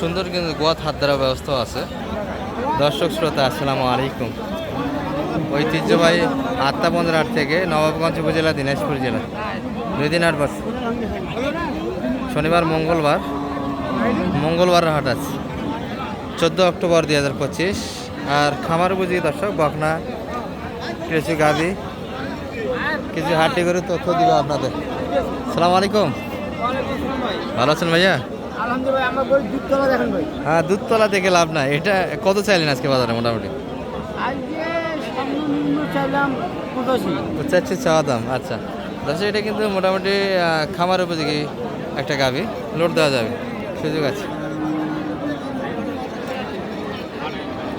সুন্দর কিন্তু গোয়াত হাত ধরার ব্যবস্থাও আছে। দর্শক শ্রোতা, আসসালামু আলাইকুম। ঐতিহ্যবাহী আত্মাবন্দ্র হাট থেকে নবাবগঞ্জ উপজেলা, দিনাজপুর জেলা। দুই দিন আট বছর। শনিবার, মঙ্গলবার। মঙ্গলবার হাট আছে। চোদ্দ অক্টোবর দুই হাজার পঁচিশ। আর খামার বুঝি দর্শক, বকনা কিছু গাভি। কিছু হাড্ডি করে তথ্য দিব আপনাদের। সালাম আলাইকুম। ভালো আছেন ভাইয়া? আলহামদুলিল্লাহ আমার বই দুধ দেখেন ভাই। হ্যাঁ দুধতলা থেকে লাভ নাই। এটা কত চাইলেন আজকে বাজারে মোটামুটি? আজকে সর্বনিম্ন চাইলাম পঁচাশি। চাচ্ছি চাওয়া দাম আচ্ছা। দর্শক এটা কিন্তু মোটামুটি খামার উপযোগী একটা গাভি। লোড দেওয়া যাবে সুযোগ আছে।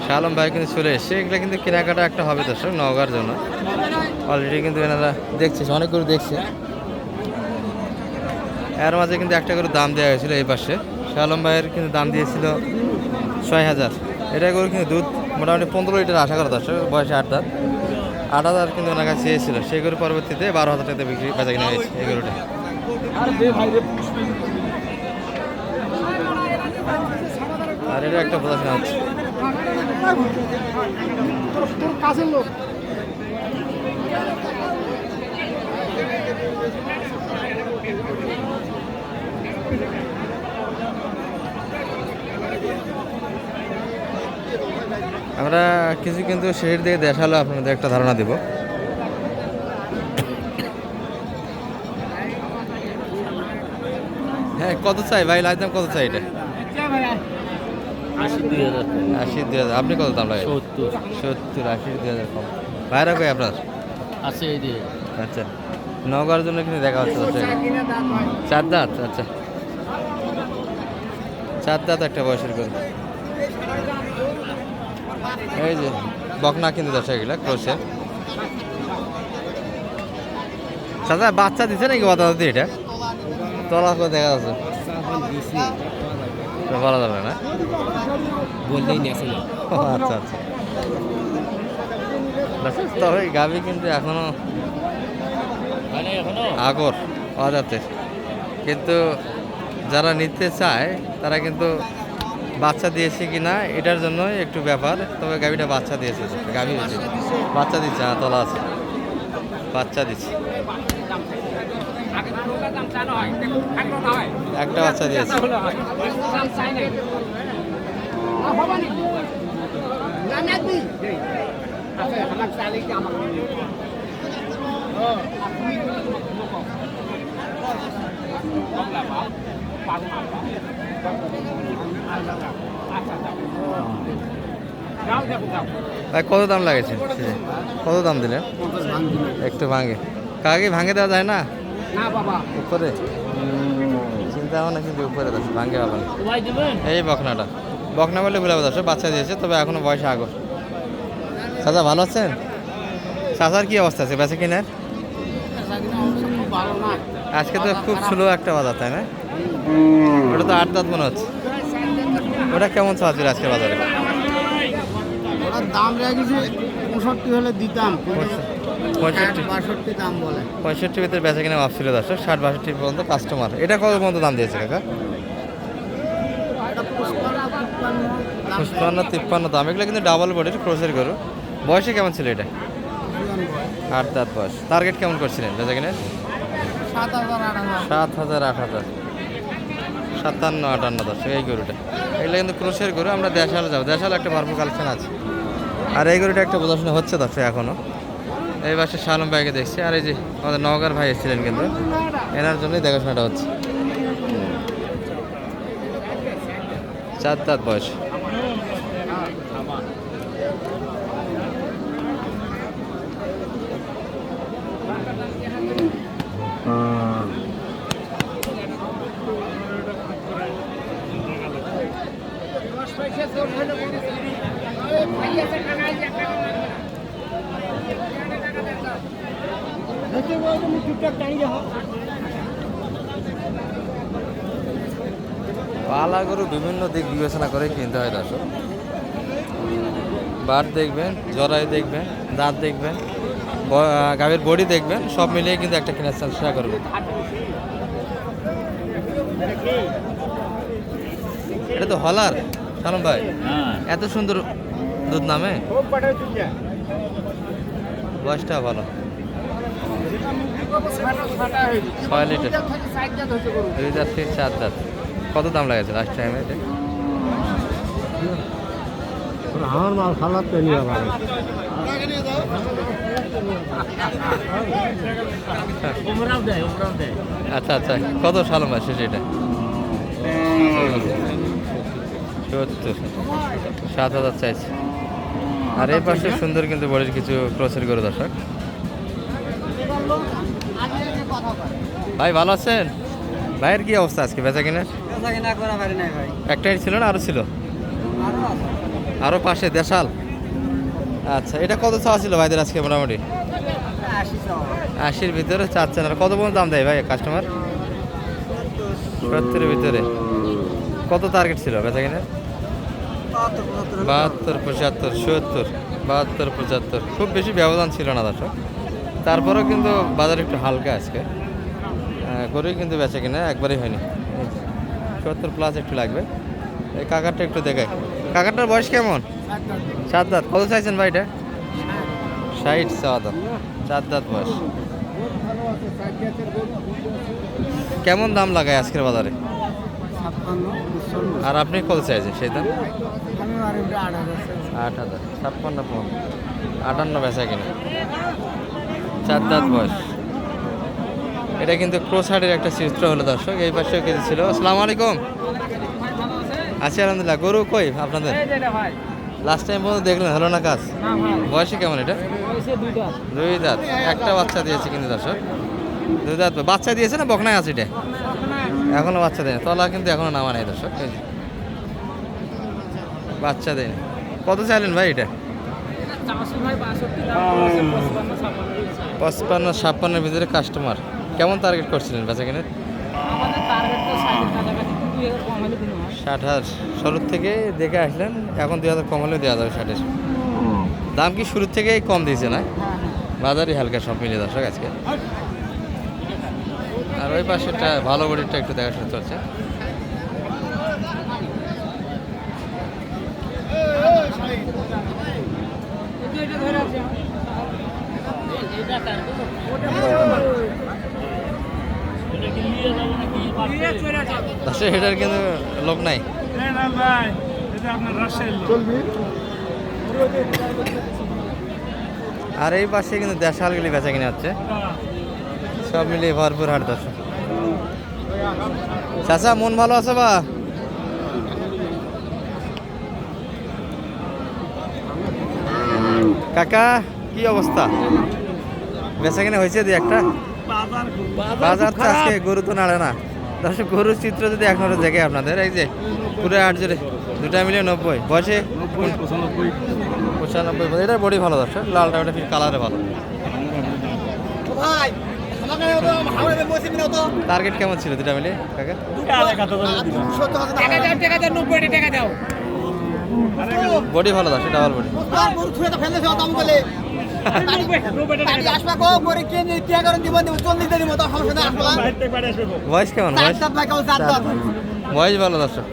শালম ভাই কিন্তু চলে এসছে। এগুলো কিন্তু কেনাকাটা একটা হবে দর্শক নওগাঁর জন্য। অলরেডি কিন্তু এনারা দেখছে অনেকগুলো দেখছে। এর মাঝে কিন্তু একটা করে দাম দেওয়া হয়েছিল এই পাশে। শালম ভাইয়ের কিন্তু দাম দিয়েছিল ছয় হাজার। এটা করে কিন্তু দুধ মোটামুটি পনেরো লিটার আশা করা দর্শক, বয়সে আট দাঁত। আট হাজার কিন্তু ওনার কাছে চেয়েছিল সেই গরু পরবর্তীতে বারো হাজার টাকা বিক্রি বেচা কিনা হয়েছে এই গরুটা। আর এটা একটা প্রদর্শন হচ্ছে। তোর কাছের লোক। আমরা কিছু কিন্তু শেষের দিকে দেখাল আপনাদের একটা ধারণা দিব। হ্যাঁ কত চাই ভাই? লাইতাম কত চাই এটা? আশি দুই হাজার আপনি কত দাম লাগে সত্তর। সত্তর আশি দুই হাজার কম। ভাইরা কই আপনার? আছে আচ্ছা। নগার জন্য কিন্তু দেখা হচ্ছে। চার দাঁত আচ্ছা। চার দাঁত একটা বয়সের করে এই যে বকনা কিন্তু দশ এগুলা ক্রোশে। দাদা বাচ্চা দিছে নাকি বাতা দাদি এটা? তলা করে দেখা যাচ্ছে। বলা যাবে না। বললেই নেছে না। আচ্ছা আচ্ছা। তবে গাভি কিন্তু এখনও এখনও আগর অজাতের। কিন্তু যারা নিতে চায় তারা কিন্তু বাচ্চা দিয়েছে কি না এটার জন্য একটু ব্যাপার। তবে গাভিটা বাচ্চা দিয়েছে গাভি হয়েছে বাচ্চা দিচ্ছে হ্যাঁ তলা আছে। বাচ্চা দিচ্ছে। একটা বাচ্চা দিয়েছে। ভাই কত দাম লাগেছে? কত দাম দিলেন? একটু ভাঙে। কাকে ভাঙে দেওয়া যায় না? উপরে? চিন্তা ভাবনা কিন্তু উপরে দাস ভাঙে সবাই এই বকনাটা। বকনা বলে ভুলে দাস বাচ্চা দিয়েছে, তবে এখনও বয়স আগর চাচা ভালো আছেন? চাচার কি অবস্থা আছে? বেঁচে কিনার? আজকে তো খুব স্লো একটা বাজার তাই না? ওটা তো আট দাঁত মনে হচ্ছে। ওটা কেমন চাচ্ছিল আজকে বাজারে? ওরা দাম রেখেছে পঁয়ষট্টি হলে দিতাম পঁয়ষট্টি। ভিতরে বেচা কিনা ভাবছিল দর্শক ষাট বাষট্টি পর্যন্ত কাস্টমার এটা কত পর্যন্ত দাম দিয়েছে কাকা? পুষ্পান্ন তিপ্পান্ন। দাম। এগুলো কিন্তু ডাবল বডির ক্রোসের গরু। বয়সে কেমন ছিল এটা। আট দাঁত বয়স। টার্গেট কেমন করছিলেন বেচা কিনের সাত হাজার আট হাজার। সাতান্ন আটান্ন দর্শক এই গরুটা। এগুলো কিন্তু ক্রোশের গরু আমরা দেশাল যাব। দেশাল একটা ভরপুর কালেকশন আছে। আর এই গরুটা একটা প্রদর্শন হচ্ছে দর্শক এখনও। এই পাশে শালম ভাইকে দেখছি। আর এই যে আমাদের নওগাঁর ভাই এসেছিলেন কিন্তু। এনার জন্যই দেখাশোনাটা হচ্ছে। চার দাঁত বয়স। পালা গরু বিভিন্ন দিক বিবেচনা করে কিনতে হয় দর্শক। বাট দেখবেন জরাই দেখবেন, দাঁত দেখবেন গাভীর বডি দেখবেন, সব মিলিয়ে কিন্তু একটা কেনার চেষ্টা করবেন এটা তো হলার। সালাম ভাই হ্যাঁ। এত সুন্দর দুধ নামে? বয়সটা ভালো। ছয় লিটার। দুই দাঁত থেকে চার দাঁত। কত দাম লাগেছে লাস্ট টাইমে আমার মাল তো নিয়ে আচ্ছা আচ্ছা। কত সালাম ভাই শেষ এটা সত্তর সাত হাজার চাইছে। আর এই পাশে সুন্দর কিন্তু বড়ির কিছু ক্রসের করে দর্শক। ভাই ভালো আছেন? ভাইয়ের কি অবস্থা আজকে? বেচা কিনার না করা পারি না ভাই। একটাই ছিল না আরও ছিল? আরও পাশে দেশাল? আচ্ছা এটা কত চাওয়া ছিল ভাইদের আজকে মোটামুটি? আশির ভিতরে চাচ্ছেন আর কত পর্যন্ত দাম দেয় ভাই কাস্টমার সত্তরের ভিতরে। কত টার্গেট ছিল বেচা কিনা? বাহাত্তর পঁচাত্তর সত্তর বাহাত্তর পঁচাত্তর। খুব বেশি ব্যবধান ছিল না দর্শক তারপরেও কিন্তু বাজার একটু হালকা আজকে। গরুই কিন্তু বেচা কিনা একবারই হয়নি। সত্তর প্লাস একটু লাগবে। এই কাকারটা একটু দেখাই। কাকারটার বয়স কেমন? সাত দাঁত কত চাইছেন ভাই এটা ষাট দাম চার দাঁত বয়স। কেমন দাম লাগায় আজকের বাজারে? আর আপনি কত চাইছেন সেই দাম? আট হাজার ছাপ্পান্ন পন। আটান্ন বেচা কিনা। চার দাঁত বয়স। এটা কিন্তু ক্রোসাইডের একটা চিত্র হলো দর্শক এই পাশেও কিছু ছিল। আসসালামু আলাইকুম। আছি আলহামদুলিল্লাহ। গরু কই আপনাদের? লাস্ট টাইম পর্যন্ত দেখলেন হলো না কাজ? বয়সে কেমন এটা? দুই দাঁত। একটা বাচ্চা দিয়েছে কিন্তু দর্শক। দুই দাঁত। বাচ্চা দিয়েছে না? বকনায় আছে এটা? এখনও বাচ্চা দেয় তলা কিন্তু এখনও নামা নেই দর্শক। এই যে। বাচ্চা দেয়নি কত চাইলেন ভাই এটা? পঁচপান্ন, ছাপ্পান্নের ভিতরে কাস্টমার কেমন টার্গেট করছিলেন বেচা কিনের ষাট হাজার। শুরুর থেকে দেখে আসলেন, এখন দুই হাজার কম হলেও দেওয়া যাবে ষাটের। দাম কি শুরুর থেকেই কম দিয়েছে না? বাজারই হালকা সব মিলিয়ে দর্শক আজকে। আর ওই পাশেরটা, ভালো বডিটা একটু দেখাশোনা চলছে। এটার কিন্তু লোক নাই। আর এই পাশে কিন্তু দেশালগুলি বেচা কিনে হচ্ছে। সব মিলিয়ে ভরপুর হাট দর্শক। চাচা মন ভালো আছে বা? কাকা কি অবস্থা? বেচা কিনে হয়েছে দি একটা? বাজার তো আজকে গরু তো নাড়ে না। দর্শক গরুর চিত্র যদি এখন দেখে আপনাদের এই যে পুরো আট জোরে দুটা মিলিয়ে নব্বই। বয়সে পঁচানব্বই। এটার বডি ভালো দর্শক লালটা ওটা ফির কালারে ভালো। মিলে টার্গেট কেমন ছিল দুটা মিলিয়ে কাকা? সত্তর টাকা দাও টাকা দাও টাকা দাও। বডি ভালো বডি। করে তো সমস্যা নাই আসবা। বয়স কেমন? দাঁত ভালো দর্শক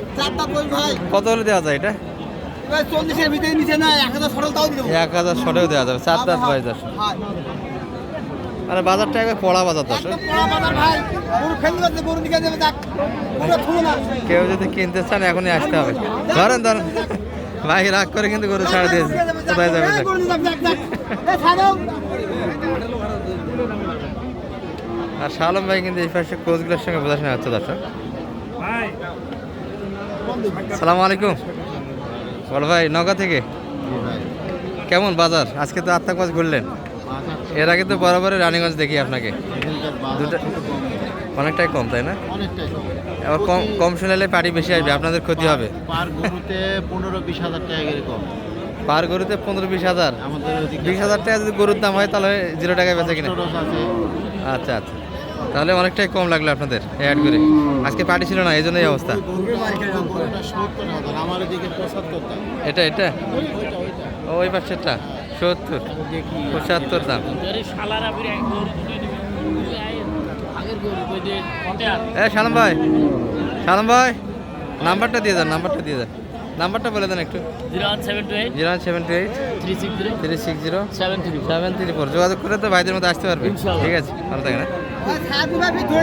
কত হলে দেওয়া যায় এটা? এবার চল্লিশের ভিতরে নিচে না এক হাজার সরল তাও এক হাজার শটেও দেওয়া যাবে চার দাঁত বয়স দর্শক মানে বাজারটা একবার পড়া বাজার না কেউ যদি কিনতে চান এখনই আসতে হবে। ধরেন ধরেন। ভাই রাগ করে কিন্তু গরু ছাড় দিয়েছে। কোথায় যাবে আর শালম ভাই কিন্তু এই পাশে কোচগুলোর সঙ্গে বোঝাশোনা হচ্ছে দর্শক। সালাম আলাইকুম। বল ভাই নগা থেকে? কেমন বাজার? আজকে তো আত্মাক মাছ ঘুরলেন। এর আগে তো বরাবরই রানীগঞ্জ দেখি আপনাকে। দুটো অনেকটাই কম তাই না? অনেকটাই কম। আবার কম কম শুনালে পাড়ি বেশি আসবে আপনাদের ক্ষতি হবে। পার গরুতে পনেরো বিশ হাজার টাকা করে কম পার গরুতে পনেরো বিশ হাজার? বিশ হাজার টাকা যদি গরুর দাম হয় তাহলে জিরো টাকায় বেচে কিনা? আচ্ছা আচ্ছা। তাহলে অনেকটাই কম লাগল আপনাদের অ্যাড করে। আজকে পার্টি ছিল না এই জন্যই অবস্থা। এটা এটা? ওই পাশেরটা সত্তর। পঁচাত্তর দাম। এ সালাম ভাই। সালাম ভাই নাম্বারটা দিয়ে দেন নাম্বারটা দিয়ে দেন। নাম্বারটা বলে দেন একটু। Zero one seven two eight. Zero seven two eight. Three six zero. Three six zero. Seven three seven three four. যোগাযোগ করে তো ভাইদের মধ্যে আসতে পারবে। ঠিক আছে ভালো থাকেন হ্যাঁ? সাধু ভাই ফির ধরে